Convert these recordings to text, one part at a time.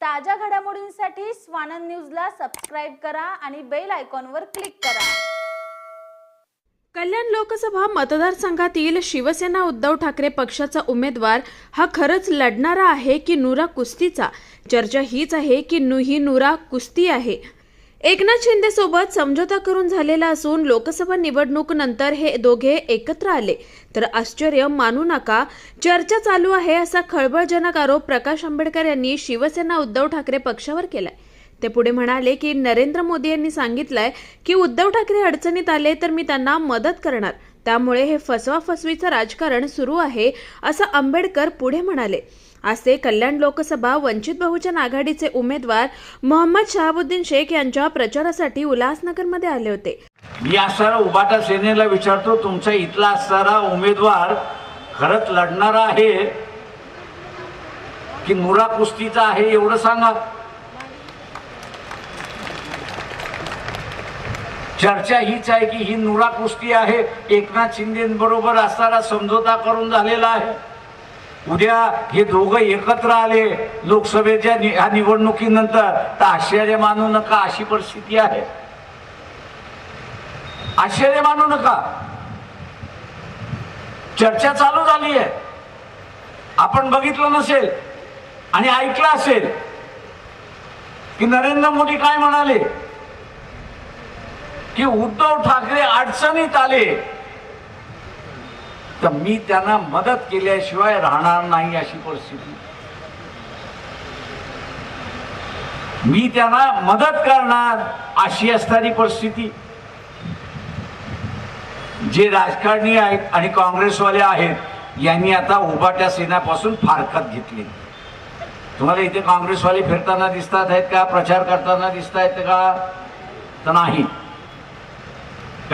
ताज्या घडामोडींसाठी स्वानंद न्यूजला सबस्क्राईब करा आणि बेल आयकॉनवर क्लिक करा. कल्याण लोकसभा मतदारसंघातील शिवसेना उद्धव ठाकरे पक्षाचा उमेदवार हा खरंच लढणारा आहे की नुरा कुस्तीचा? चर्चा हीच आहे की नु ही नुरा कुस्ती आहे. एकनाथ शिंदे सोबत समझोता करून झालेला असून लोकसभा निवडणूक नंतर हे दोघे एकत्र आले. तर आश्चर्य मानू नका चर्चा चालू आहे असा खळबळजनक आरोप प्रकाश आंबेडकर यांनी शिवसेना उद्धव ठाकरे पक्षावर केलाय. ते पुढे म्हणाले की नरेंद्र मोदी यांनी सांगितलंय की उद्धव ठाकरे अडचणीत आले तर मी त्यांना मदत करणार. त्यामुळे हे फसवा फसवीचं राजकारण सुरू आहे असं आंबेडकर पुढे म्हणाले. आज ते कल्याण लोकसभा वंचित बहुजन आघाडीचे उमेदवार मोहम्मद शहाबुद्दीन शेख यांच्या प्रचारासाठी उल्हासनगरमध्ये आले होते. मी असणारा उबाटा सेनेला विचारतो तुमचा इथला असणारा उमेदवार खरंच लढणारा आहे की मुरा कुस्तीचा आहे एवढं सांगा. चर्चा हीच आहे की ही नुरा कुस्ती आहे. एकनाथ शिंदेबरोबर असणारा समझोता करून झालेला आहे. उद्या हे दोघं एकत्र आले लोकसभेच्या नि- ह्या निवडणुकीनंतर तर आश्चर्य मानू नका अशी परिस्थिती आहे. आश्चर्य मानू नका. चर्चा चालू झाली आहे. आपण बघितलं नसेल आणि ऐकलं असेल की नरेंद्र मोदी काय म्हणाले? की उद्धव ठाकरे अडचणीत आले. तर मी त्यांना मदत केल्याशिवाय राहणार नाही अशी परिस्थिती. मी त्यांना मदत करणार अशी असणारी परिस्थिती. जे राजकारणी आहेत आणि काँग्रेसवाले आहेत यांनी आता उभाट्या सेनापासून फारकत घेतली. तुम्हाला इथे काँग्रेसवाले फिरताना दिसतात आहेत का? प्रचार करताना दिसत आहेत का? तर नाही.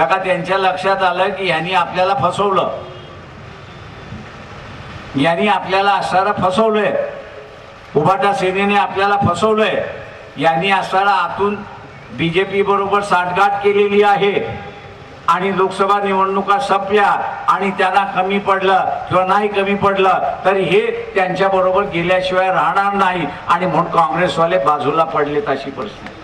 का त्यांच्या लक्षात आलं की यांनी आपल्याला फसवलं. यांनी आपल्याला असणारा फसवलंय. उभाटा सेनेने आपल्याला फसवलंय. यांनी असणारा आतून बीजेपी बरोबर साठगाठ केलेली आहे. आणि लोकसभा निवडणुका संपल्या आणि त्यांना कमी पडलं किंवा नाही कमी पडलं तर हे त्यांच्याबरोबर गेल्याशिवाय राहणार नाही. आणि म्हणून काँग्रेसवाले बाजूला पडलेत अशी परिस्थिती.